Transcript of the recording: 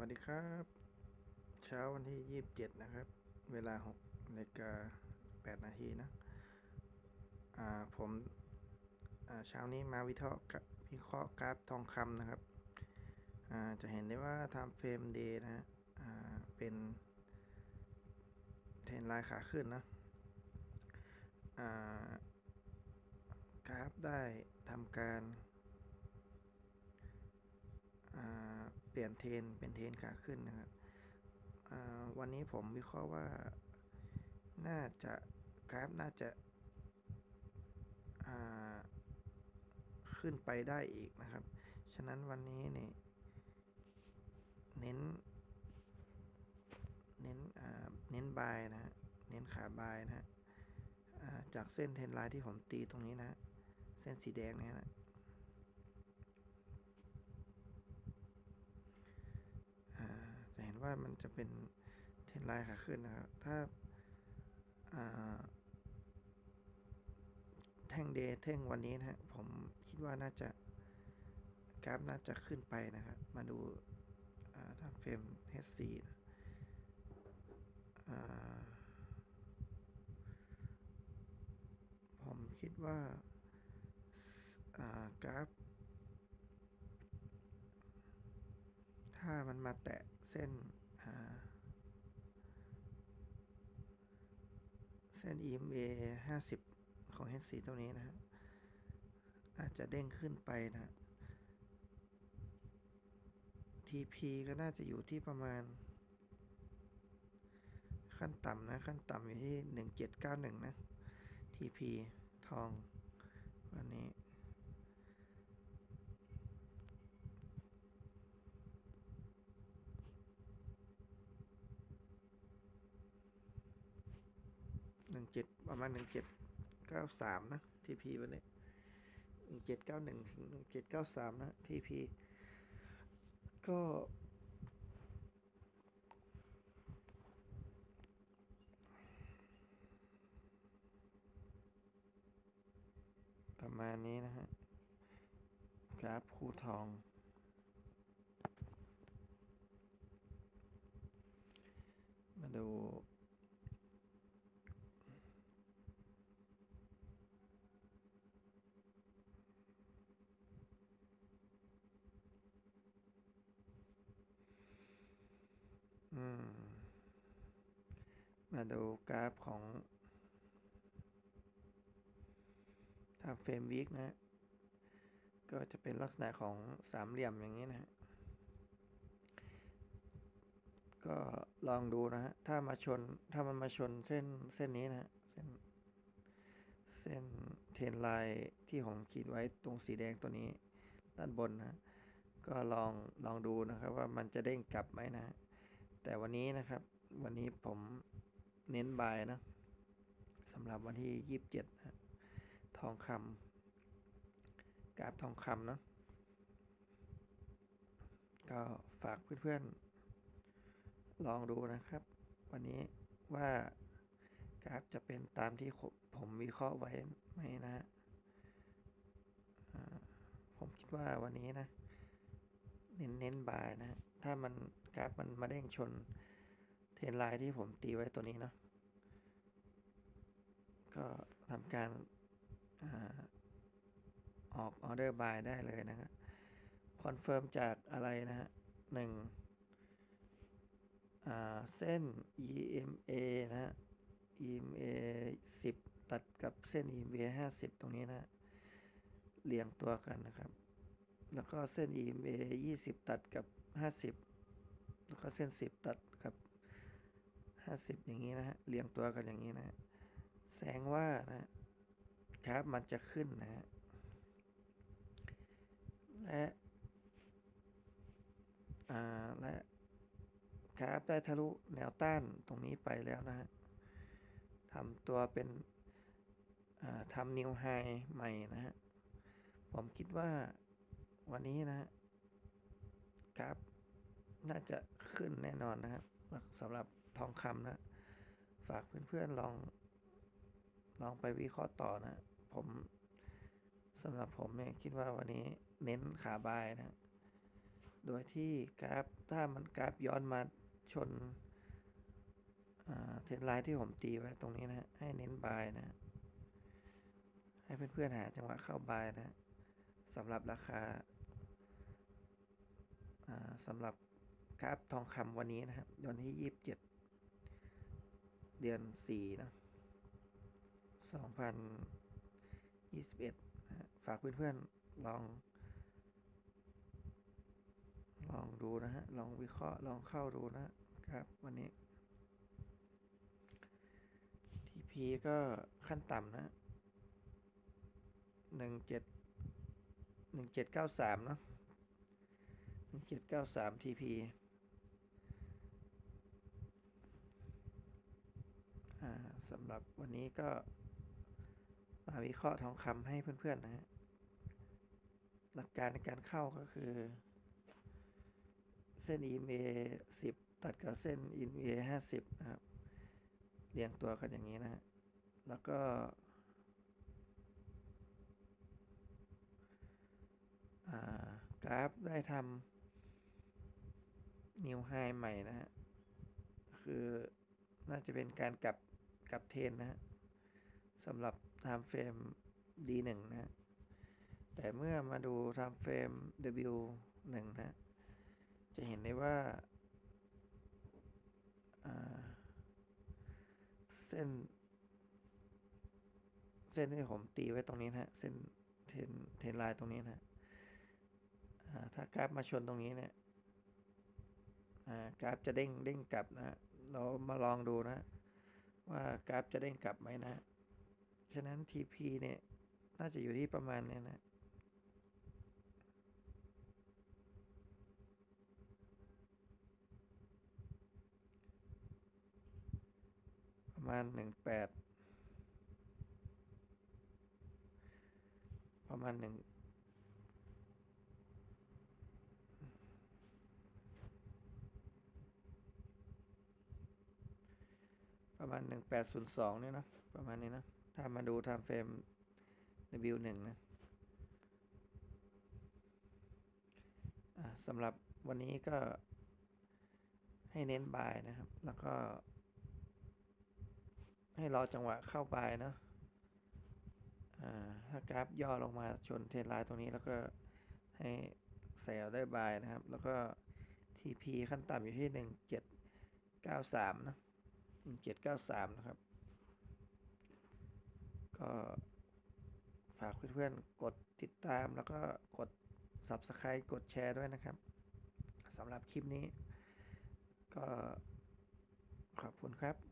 วัสดีครับ เช้าวันที่ 27 นะครับ เวลา6นาฬิกา8นาทีนะอ่าผมอ่าเช้านี้มาวิเคราะห์กับวิเคราะห์กราฟทองคำนะครับอ่าจะเห็นได้ว่า time frame day นะฮะอ่าเป็นเทรนไลน์ขาขึ้นนะอ่ากราฟได้ทำการ อ่าเปลี่ยนเทนเป็นเทนขาขึ้นนะครับวันนี้ผมวิเคราะห์ว่าน่าจะกราฟน่าจะาขึ้นไปได้อีกนะครับ ฉะนั้นวันนี้เนี่ยเน้น เน้นเน้นบายนะฮะเน้นขาบายนะฮะอ่าจากเส้นเทนไลน์ที่ผมตีตรงนี้นะฮะเส้นสีแดงเนี่ยนะ อ่าจะเห็น ว่ามันจะเป็นเทรนไลน์ขาขึ้นนะครับ ถ้าแท่งเดย์แท่งวันนี้นะฮะผมคิดว่าน่าจะกราฟน่าจะขึ้นไปนะครับมาดูอ่าถ้าเฟรม H4 นะผมคิดว่าอ่ากราฟ ถ้า มันมาแตะเส้นเส้น EMA 50 ของ H4 ตรงนี้นะฮะ อาจจะเด้งขึ้นไปนะ TP ก็น่าจะอยู่ที่ประมาณ ขั้นต่ำนะ ขั้นต่ำอยู่ที่ 1791 นะ TP ทองวันนี้ งเจ็ดประมาณหนึ่งเจ็ดเก้าสามนะทีพีวันนี้หนึ่งเจ็ดเก้าหนึ่งถึงหนึ่งเจ็ดเก้าสามนะทีพีก็ประมาณนี้นะฮะกราฟคู่ทอง มาดู อื มมาดูกราฟของถ้าเฟรมวิกนะ ก็จะเป็นลักษณะของสามเหลี่ยมอย่างนี้นะ ก็ลองดูนะฮะ ถ้ามาชน ถ้ามันมาชนเส้นเส้นนี้นะ เส้น เส้นเทนไลน์ที่ผมขีดไว้ตรงสีแดงตัวนี้ ด้านบนนะ ก็ลองลองดูนะครับว่ามันจะเด้งกลับไหมนะ แต่วันนี้นะครับ วันนี้ผมเน้นบายนะสำหรับวันที่ 27นะทองคำกราบทองคำเนาะก็ฝากเพื่อนๆ ลองดูนะครับ วันนี้ว่ากราฟจะเป็นตามที่ผมวิเคราะห์ไว้ไหมนะฮะผมคิดว่าวันนี้นะ เน้นเน้นบายนะ ถ้ามัน กราฟมันมาเด้งชนเทรนไลน์ที่ผมตีไว้ตัวนี้เนาะก็ทำการอออกออเดอร์บายได้เลยนะครับคอนเฟิร์มจากอะไรนะฮะหนึ่งเส้น EMA นะฮะ EMA 10 ตัดกับเส้น EMA 50 ตรงนี้นะเรียงตัวกันนะครับ แล้วก็เส้น EMA 20 ตัดกับ 50 แล้วก็เส้น10ตัดกับ50อย่างนี้นะฮะเรียงตัวกันอย่างนี้นะฮะแสดงว่านะครับมันจะขึ้นนะฮะและอ่าและกราฟได้ทะลุแนวต้านตรงนี้ไปแล้วนะฮะทำตัวเป็นทำนิวไฮใหม่นะฮะ ผมคิดว่าวันนี้นะฮะกราฟ น่าจะขึ้นแน่นอนนะครับสำหรับทองคำนะ ฝากเพื่อนๆลอง ลองไปวิเคราะห์ต่อนะ ผมสำหรับผมเนี่ยคิดว่าวันนี้เน้นขาบายนะ โดยที่กราฟถ้ามันกราฟย้อนมาชนเทรนไลน์ที่ผมตีไว้ตรงนี้นะให้เน้นบายนะ ให้เพื่อนๆหาจังหวะเข้าบายนะสำหรับราคาสำหรับ กราฟทองคำวันนี้นะครับวันที่27เจ็ดเดือน4นะ2021นะฮะฝากเพื่อนๆลอง ลองดูนะฮะ ลองวิเคราะห์ลองเข้าดูนะครับ วันนี้ TP ก็ขั้นต่ำนะหนึ่งเจ็ดหนึ่งเจ็ดเก้าสามเนาะหนึ่งเจ็ดเก้าสาม TP อ่า สำหรับวันนี้ก็มาวิเคราะห์ทองคำให้เพื่อนๆนะฮะหลักการในการเข้าก็คือ เส้น EMA 10 ตัดกับเส้น EMA 50 นะครับ เรียงตัวกันอย่างนี้นะฮะแล้วก็ กราฟได้ทำนิวไฮใหม่นะฮะ คือน่าจะเป็นการกลับ กับเทนนะฮะสำหรับ time frame D1 นะฮะแต่เมื่อมาดู time frame W1 นะฮะจะเห็นได้ว่าเส้น เส้นที่ผมตีไว้ตรงนี้นะฮะเส้นเทนเทนไลน์ตรงนี้นะฮะถ้ากราฟมาชนตรงนี้เนี่ยกราฟจะเด้งเด้งกลับนะฮะเรามาลองดูนะฮะ ว่ากราฟจะเด้งกลับไหมนะ ฉะนั้น TP เนี่ย น่าจะอยู่ที่ประมาณเนี่ยนะประมาณ 18 ประมาณ 1 ประมาณหนึ่งแปดศูนย์สองเนี่ยนะ ประมาณนี้นะ ถ้ามาดู time frame W1 นะสำหรับวันนี้ก็ให้เน้นบายนะครับ แล้วก็ ให้รอจังหวะเข้าบายนะถ้ากราฟย่อลงมาชนเทรนไลน์ตรงนี้แล้วก็ให้ใส่เอาได้บายนะครับ แล้วก็ TP ขั้นต่ำอยู่ที่หนึ่งเจ็ดเก้าสามนะ หนึ่งเจ็ดเก้าสามนะครับ ก็ฝากเพื่อนๆ กดติดตามแล้วก็กด Subscribe กดแชร์ด้วยนะครับสำหรับคลิปนี้ ก็ขอบคุณครับ